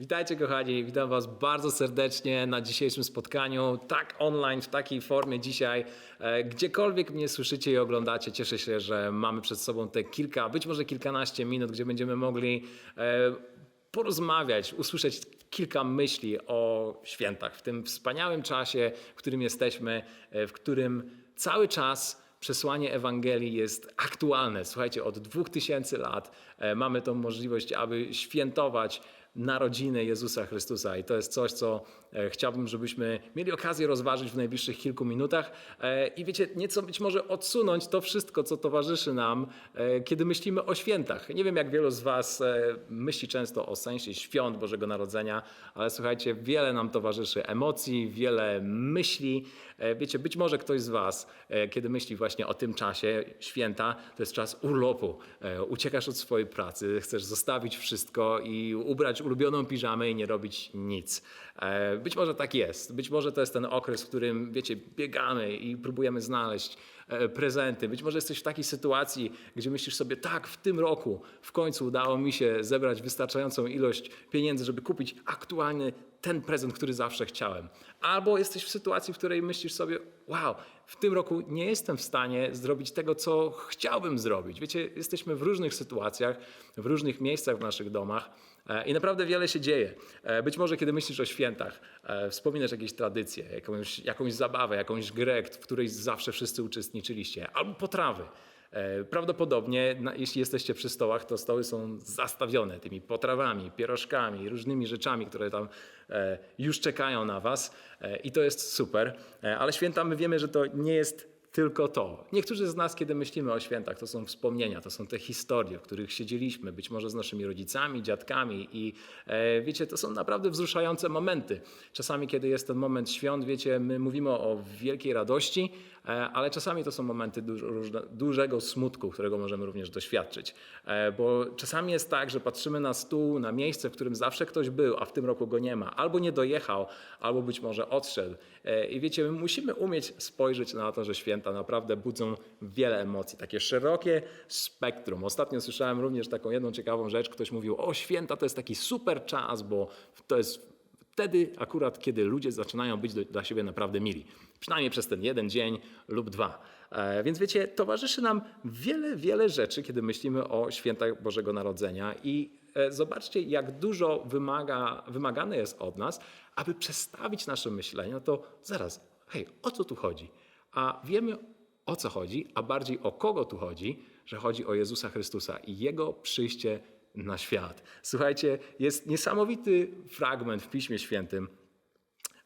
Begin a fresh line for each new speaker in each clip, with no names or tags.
Witajcie kochani, witam Was bardzo serdecznie na dzisiejszym spotkaniu, tak online, w takiej formie dzisiaj. E, Gdziekolwiek mnie słyszycie i oglądacie, cieszę się, że mamy przed sobą te kilka, być może kilkanaście minut, gdzie będziemy mogli e, porozmawiać, usłyszeć kilka myśli o świętach, w tym wspaniałym czasie, w którym jesteśmy, e, w którym cały czas przesłanie Ewangelii jest aktualne. Słuchajcie, od 2000 lat mamy tą możliwość, aby świętować narodziny Jezusa Chrystusa i to jest coś, co e, chciałbym, żebyśmy mieli okazję rozważyć w najbliższych kilku minutach E, i wiecie, nieco być może odsunąć to wszystko, co towarzyszy nam, e, kiedy myślimy o świętach. Nie wiem, jak wielu z Was myśli często o sensie świąt Bożego Narodzenia, ale słuchajcie, wiele nam towarzyszy emocji, wiele myśli. Wiecie, być może ktoś z Was, kiedy myśli właśnie o tym czasie święta, to jest czas urlopu. Uciekasz od swojej pracy, chcesz zostawić wszystko i ubrać ulubioną piżamę i nie robić nic. E, Być może tak jest. Być może to jest ten okres, w którym, wiecie, biegamy i próbujemy znaleźć e, prezenty. Być może jesteś w takiej sytuacji, gdzie myślisz sobie, tak, w tym roku w końcu udało mi się zebrać wystarczającą ilość pieniędzy, żeby kupić aktualny ten prezent, który zawsze chciałem. Albo jesteś w sytuacji, w której myślisz sobie, wow, w tym roku nie jestem w stanie zrobić tego, co chciałbym zrobić. Wiecie, jesteśmy w różnych sytuacjach, w różnych miejscach w naszych domach e, i naprawdę wiele się dzieje. E, Być może, kiedy myślisz o świętach, e, wspominasz jakieś tradycje, jakąś, jakąś zabawę, jakąś grę, w której zawsze wszyscy uczestniczyliście, albo potrawy. E, Prawdopodobnie, jeśli jesteście przy stołach, to stoły są zastawione tymi potrawami, pierożkami, różnymi rzeczami, które tam e, już czekają na Was e, i to jest super. Ale święta my wiemy, że to nie jest tylko to. Niektórzy z nas, kiedy myślimy o świętach, to są wspomnienia, to są te historie, w których siedzieliśmy, być może z naszymi rodzicami, dziadkami i wiecie, to są naprawdę wzruszające momenty. Czasami, kiedy jest ten moment świąt, wiecie, my mówimy o wielkiej radości, ale czasami to są momenty dużego smutku, którego możemy również doświadczyć. E, bo czasami jest tak, że patrzymy na stół, na miejsce, w którym zawsze ktoś był, a w tym roku go nie ma, albo nie dojechał, albo być może odszedł. E, I wiecie, my musimy umieć spojrzeć na to, że święta naprawdę budzą wiele emocji, takie szerokie spektrum. Ostatnio słyszałem również taką jedną ciekawą rzecz, ktoś mówił, o święta to jest taki super czas, bo to jest wtedy akurat, kiedy ludzie zaczynają być do, dla siebie naprawdę mili. Przynajmniej przez ten jeden dzień lub dwa. E, więc wiecie, towarzyszy nam wiele, wiele rzeczy, kiedy myślimy o świętach Bożego Narodzenia i e, zobaczcie, jak dużo wymaga, wymagane jest od nas, aby przestawić nasze myślenie, no to zaraz, hej, o co tu chodzi? A wiemy o co chodzi, a bardziej o kogo tu chodzi, że chodzi o Jezusa Chrystusa i Jego przyjście na świat. Słuchajcie, jest niesamowity fragment w Piśmie Świętym,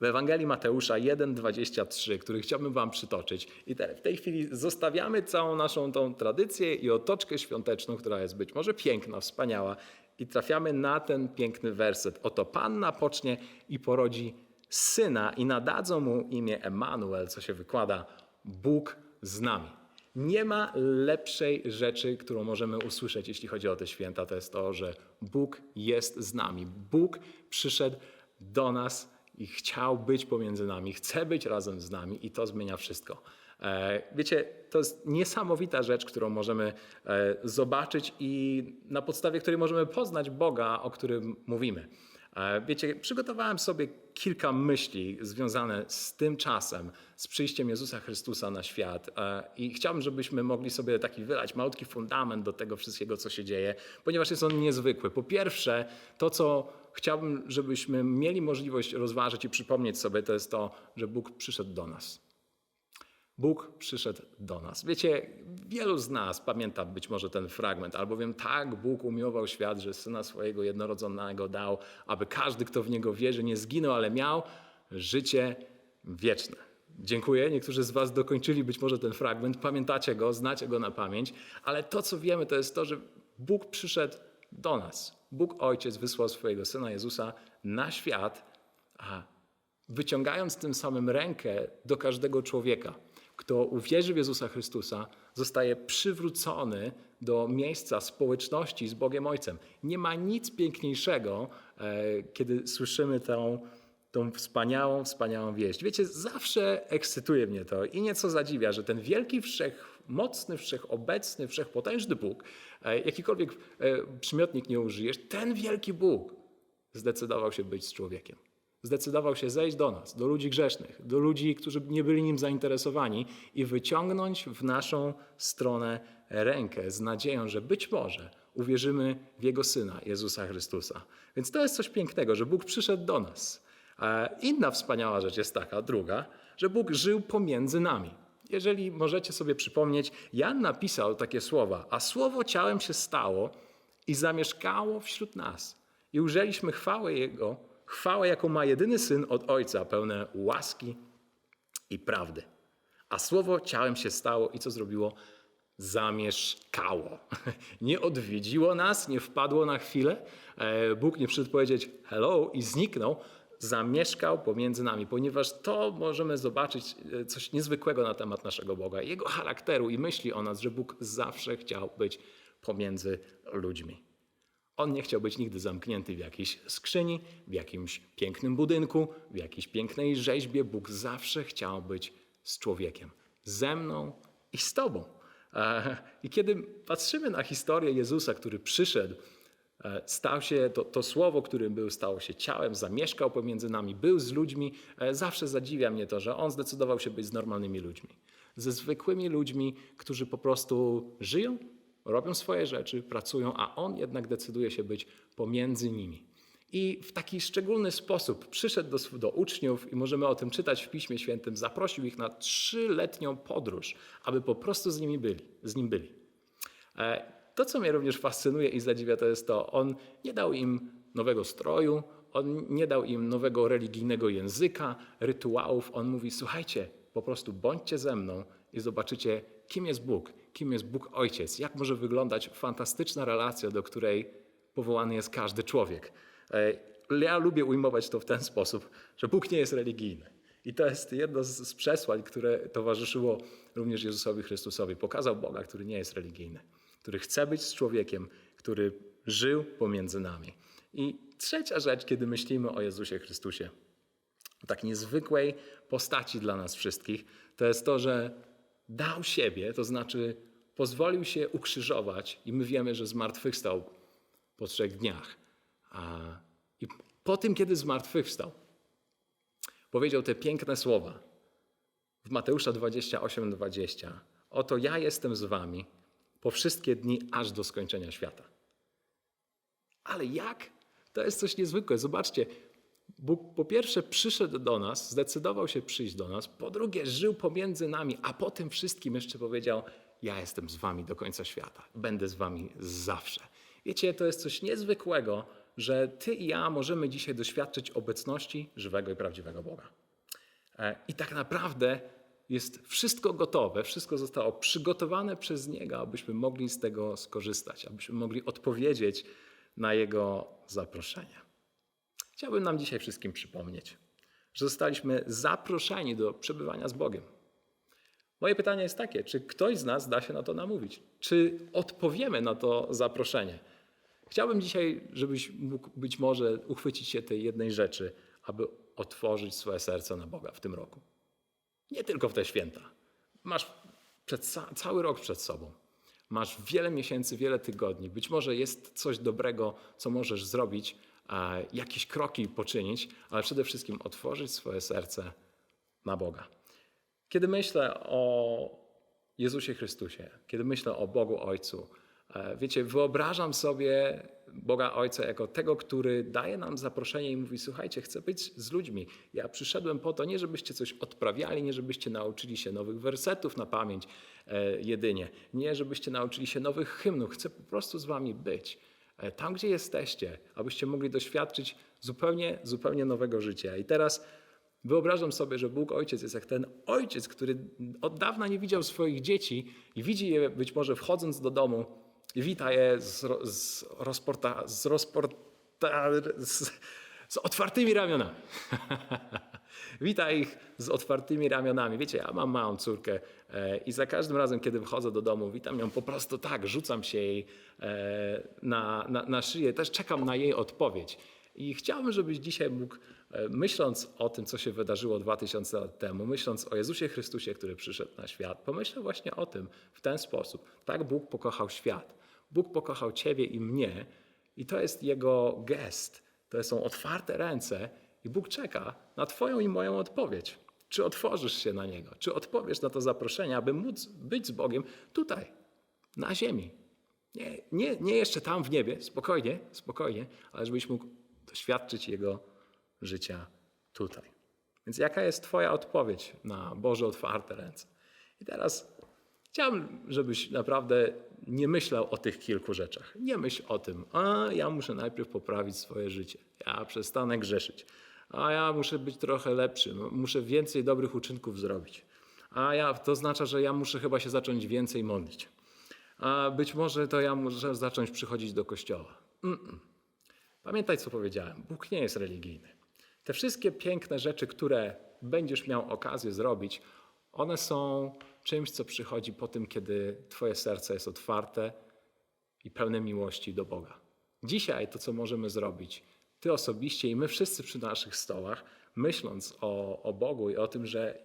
w Ewangelii Mateusza 1,23, który chciałbym Wam przytoczyć. I w tej chwili zostawiamy całą naszą tą tradycję i otoczkę świąteczną, która jest być może piękna, wspaniała, i trafiamy na ten piękny werset. Oto Panna pocznie i porodzi syna, i nadadzą mu imię Emanuel, co się wykłada Bóg z nami. Nie ma lepszej rzeczy, którą możemy usłyszeć, jeśli chodzi o te święta, to jest to, że Bóg jest z nami. Bóg przyszedł do nas i chciał być pomiędzy nami, chce być razem z nami i to zmienia wszystko. E, Wiecie, to jest niesamowita rzecz, którą możemy e, zobaczyć i na podstawie której możemy poznać Boga, o którym mówimy. E, Wiecie, przygotowałem sobie kilka myśli związane z tym czasem, z przyjściem Jezusa Chrystusa na świat e, i chciałbym, żebyśmy mogli sobie taki wylać malutki fundament do tego wszystkiego, co się dzieje, ponieważ jest on niezwykły. Po pierwsze, to co chciałbym, żebyśmy mieli możliwość rozważyć i przypomnieć sobie, to jest to, że Bóg przyszedł do nas. Bóg przyszedł do nas. Wiecie, wielu z nas pamięta być może ten fragment, albowiem tak Bóg umiłował świat, że Syna swojego jednorodzonego dał, aby każdy, kto w Niego wierzy, nie zginął, ale miał życie wieczne. Dziękuję. Niektórzy z Was dokończyli być może ten fragment, pamiętacie go, znacie go na pamięć, ale to, co wiemy, to jest to, że Bóg przyszedł do nas. Bóg Ojciec wysłał swojego Syna Jezusa na świat, a wyciągając tym samym rękę do każdego człowieka, kto uwierzy w Jezusa Chrystusa, zostaje przywrócony do miejsca społeczności z Bogiem Ojcem. Nie ma nic piękniejszego, e, kiedy słyszymy tą, tą wspaniałą, wspaniałą wieść. Wiecie, zawsze ekscytuje mnie to i nieco zadziwia, że ten wielki, wszechmocny, wszechobecny, wszechpotężny Bóg, e, jakikolwiek e, przymiotnik nie użyjesz, ten wielki Bóg zdecydował się być z człowiekiem. Zdecydował się zejść do nas, do ludzi grzesznych, do ludzi, którzy nie byli nim zainteresowani i wyciągnąć w naszą stronę rękę z nadzieją, że być może uwierzymy w Jego Syna, Jezusa Chrystusa. Więc to jest coś pięknego, że Bóg przyszedł do nas. Inna wspaniała rzecz jest taka, druga, że Bóg żył pomiędzy nami. Jeżeli możecie sobie przypomnieć, Jan napisał takie słowa, a słowo ciałem się stało i zamieszkało wśród nas. I ujrzeliśmy chwałę Jego, chwałę, jaką ma jedyny Syn od Ojca, pełne łaski i prawdy. A słowo ciałem się stało i co zrobiło? Zamieszkało. Nie odwiedziło nas, nie wpadło na chwilę. E, Bóg nie przyszedł powiedzieć hello i zniknął. Zamieszkał pomiędzy nami, ponieważ to możemy zobaczyć e, coś niezwykłego na temat naszego Boga, Jego charakteru i myśli o nas, że Bóg zawsze chciał być pomiędzy ludźmi. On nie chciał być nigdy zamknięty w jakiejś skrzyni, w jakimś pięknym budynku, w jakiejś pięknej rzeźbie. Bóg zawsze chciał być z człowiekiem, ze mną i z tobą. E, I kiedy patrzymy na historię Jezusa, który przyszedł, e, stał się, to, to słowo, którym był, stało się ciałem, zamieszkał pomiędzy nami, był z ludźmi, e, zawsze zadziwia mnie to, że on zdecydował się być z normalnymi ludźmi. Ze zwykłymi ludźmi, którzy po prostu żyją, robią swoje rzeczy, pracują, a on jednak decyduje się być pomiędzy nimi. I w taki szczególny sposób przyszedł do, do, uczniów, i możemy o tym czytać w Piśmie Świętym, zaprosił ich na trzyletnią podróż, aby po prostu z, nimi byli, z nim byli. E, to, co mnie również fascynuje i zadziwia, to jest to, on nie dał im nowego stroju, on nie dał im nowego religijnego języka, rytuałów. On mówi: Słuchajcie, po prostu bądźcie ze mną i zobaczycie, kim jest Bóg, kim jest Bóg Ojciec, jak może wyglądać fantastyczna relacja, do której powołany jest każdy człowiek. E, ja lubię ujmować to w ten sposób, że Bóg nie jest religijny. I to jest jedno z, przesłań, które towarzyszyło również Jezusowi Chrystusowi. Pokazał Boga, który nie jest religijny, który chce być z człowiekiem, który żył pomiędzy nami. I trzecia rzecz, kiedy myślimy o Jezusie Chrystusie, tak niezwykłej postaci dla nas wszystkich, to jest to, że dał siebie, to znaczy pozwolił się ukrzyżować i my wiemy, że zmartwychwstał po trzech dniach. I po tym, kiedy zmartwychwstał, powiedział te piękne słowa w Mateusza 28, 20. Oto ja jestem z wami po wszystkie dni, aż do skończenia świata. Ale jak? To jest coś niezwykłe. Zobaczcie, Bóg po pierwsze przyszedł do nas, zdecydował się przyjść do nas, po drugie żył pomiędzy nami, a po tym wszystkim jeszcze powiedział: Ja jestem z wami do końca świata, będę z wami zawsze. Wiecie, to jest coś niezwykłego, że ty i ja możemy dzisiaj doświadczyć obecności żywego i prawdziwego Boga. E, I tak naprawdę jest wszystko gotowe, wszystko zostało przygotowane przez Niego, abyśmy mogli z tego skorzystać, abyśmy mogli odpowiedzieć na Jego zaproszenie. Chciałbym nam dzisiaj wszystkim przypomnieć, że zostaliśmy zaproszeni do przebywania z Bogiem. Moje pytanie jest takie: czy ktoś z nas da się na to namówić? Czy odpowiemy na to zaproszenie? Chciałbym dzisiaj, żebyś mógł być może uchwycić się tej jednej rzeczy, aby otworzyć swoje serce na Boga w tym roku. Nie tylko w te święta. Masz przed, cały rok przed sobą. Masz wiele miesięcy, wiele tygodni. Być może jest coś dobrego, co możesz zrobić, jakieś kroki poczynić, ale przede wszystkim otworzyć swoje serce na Boga. Kiedy myślę o Jezusie Chrystusie, kiedy myślę o Bogu Ojcu, e, wiecie, wyobrażam sobie Boga Ojca jako tego, który daje nam zaproszenie i mówi: Słuchajcie, chcę być z ludźmi. Ja przyszedłem po to, nie żebyście coś odprawiali, nie żebyście nauczyli się nowych wersetów na pamięć e, jedynie, nie żebyście nauczyli się nowych hymnów. Chcę po prostu z wami być. E, tam, gdzie jesteście, abyście mogli doświadczyć zupełnie, zupełnie nowego życia. I teraz wyobrażam sobie, że Bóg Ojciec jest jak ten ojciec, który od dawna nie widział swoich dzieci i widzi je być może wchodząc do domu i wita je z, z, rozporta, z, rozporta, z, z otwartymi ramionami. Wita ich z otwartymi ramionami. Wiecie, ja mam małą córkę e, i za każdym razem, kiedy wchodzę do domu, witam ją po prostu tak, rzucam się jej e, na, na, na szyję, też czekam na jej odpowiedź. I chciałbym, żebyś dzisiaj mógł, e, myśląc o tym, co się wydarzyło 2000 lat temu, myśląc o Jezusie Chrystusie, który przyszedł na świat, pomyślę właśnie o tym w ten sposób. Tak Bóg pokochał świat. Bóg pokochał Ciebie i mnie, i to jest Jego gest To są otwarte ręce i Bóg czeka na Twoją i moją odpowiedź. Czy otworzysz się na Niego? Czy odpowiesz na to zaproszenie, aby móc być z Bogiem tutaj, na ziemi? Nie, nie, nie jeszcze tam w niebie, spokojnie, spokojnie, ale żebyś mógł doświadczyć Jego życia tutaj. Więc jaka jest Twoja odpowiedź na Boże otwarte ręce? I teraz chciałbym, żebyś naprawdę nie myślał o tych kilku rzeczach. Nie myśl o tym, a ja muszę najpierw poprawić swoje życie, ja przestanę grzeszyć, a ja muszę być trochę lepszy, no, muszę więcej dobrych uczynków zrobić. A ja, to oznacza, że ja muszę chyba się zacząć więcej modlić. A być może to ja muszę zacząć przychodzić do kościoła. Mm-mm. Pamiętaj, co powiedziałem. Bóg nie jest religijny. Te wszystkie piękne rzeczy, które będziesz miał okazję zrobić, one są czymś, co przychodzi po tym, kiedy Twoje serce jest otwarte i pełne miłości do Boga. Dzisiaj to, co możemy zrobić, Ty osobiście i my wszyscy przy naszych stołach, myśląc o, o Bogu i o tym, że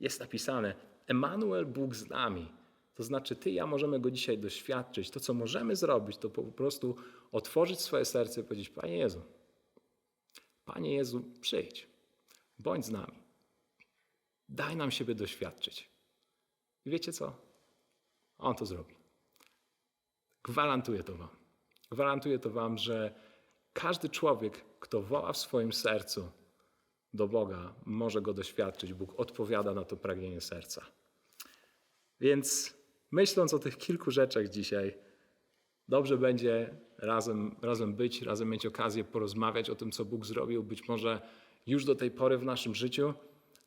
jest napisane: Emanuel, Bóg z nami. To znaczy, Ty i ja możemy go dzisiaj doświadczyć. To, co możemy zrobić, to po prostu otworzyć swoje serce i powiedzieć: Panie Jezu, Panie Jezu, przyjdź, bądź z nami. Daj nam siebie doświadczyć. I wiecie co? On to zrobi. Gwarantuję to Wam. Gwarantuję to Wam, że każdy człowiek, kto woła w swoim sercu do Boga, może go doświadczyć. Bóg odpowiada na to pragnienie serca. Więc myśląc o tych kilku rzeczach dzisiaj, dobrze będzie razem, razem być, razem mieć okazję porozmawiać o tym, co Bóg zrobił, być może już do tej pory w naszym życiu,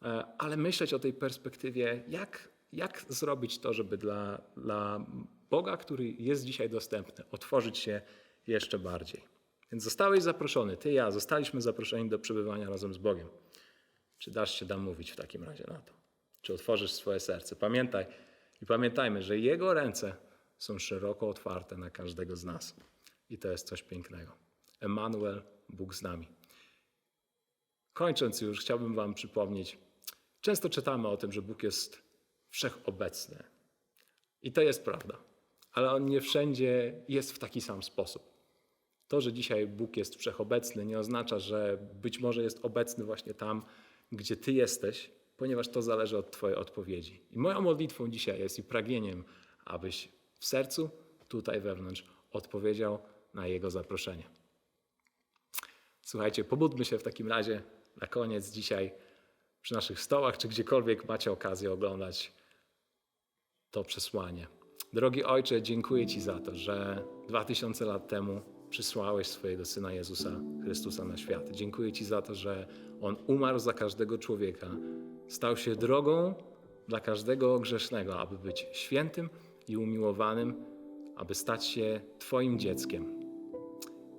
e, ale myśleć o tej perspektywie, jak, jak zrobić to, żeby dla, dla Boga, który jest dzisiaj dostępny, otworzyć się jeszcze bardziej. Więc zostałeś zaproszony, ty i ja, zostaliśmy zaproszeni do przebywania razem z Bogiem. Czy dasz się dam mówić w takim razie na to? Czy otworzysz swoje serce? Pamiętaj i pamiętajmy, że Jego ręce są szeroko otwarte na każdego z nas. I to jest coś pięknego. Emanuel, Bóg z nami. Kończąc już, chciałbym Wam przypomnieć, często czytamy o tym, że Bóg jest wszechobecny. I to jest prawda, ale On nie wszędzie jest w taki sam sposób. To, że dzisiaj Bóg jest wszechobecny, nie oznacza, że być może jest obecny właśnie tam, gdzie Ty jesteś, ponieważ to zależy od Twojej odpowiedzi. I moją modlitwą dzisiaj jest i pragnieniem, abyś w sercu, tutaj wewnątrz, odpowiedział na Jego zaproszenie. Słuchajcie, pobudmy się w takim razie na koniec dzisiaj przy naszych stołach, czy gdziekolwiek macie okazję oglądać to przesłanie. Drogi Ojcze, dziękuję Ci za to, że dwa tysiące lat temu przysłałeś swojego Syna Jezusa Chrystusa na świat. Dziękuję Ci za to, że On umarł za każdego człowieka, stał się drogą dla każdego grzesznego, aby być świętym i umiłowanym, aby stać się Twoim dzieckiem.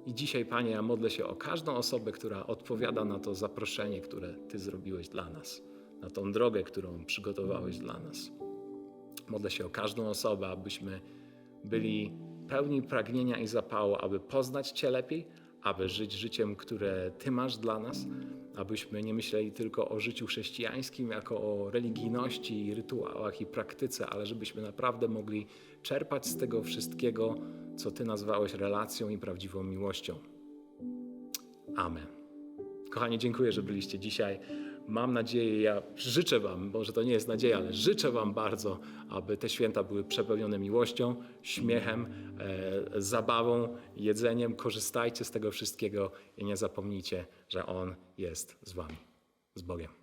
I dzisiaj, Panie, ja modlę się o każdą osobę, która odpowiada na to zaproszenie, które Ty zrobiłeś dla nas, na tą drogę, którą przygotowałeś dla nas. Modlę się o każdą osobę, abyśmy byli pełni pragnienia i zapału, aby poznać Cię lepiej, aby żyć życiem, które Ty masz dla nas, abyśmy nie myśleli tylko o życiu chrześcijańskim jako o religijności, rytuałach i praktyce, ale żebyśmy naprawdę mogli czerpać z tego wszystkiego, co Ty nazwałeś relacją i prawdziwą miłością. Amen. Kochani, dziękuję, że byliście dzisiaj. Mam nadzieję, ja życzę Wam, może to nie jest nadzieja, ale życzę Wam bardzo, aby te święta były przepełnione miłością, śmiechem, e, zabawą, jedzeniem. Korzystajcie z tego wszystkiego i nie zapomnijcie, że On jest z Wami. Z Bogiem.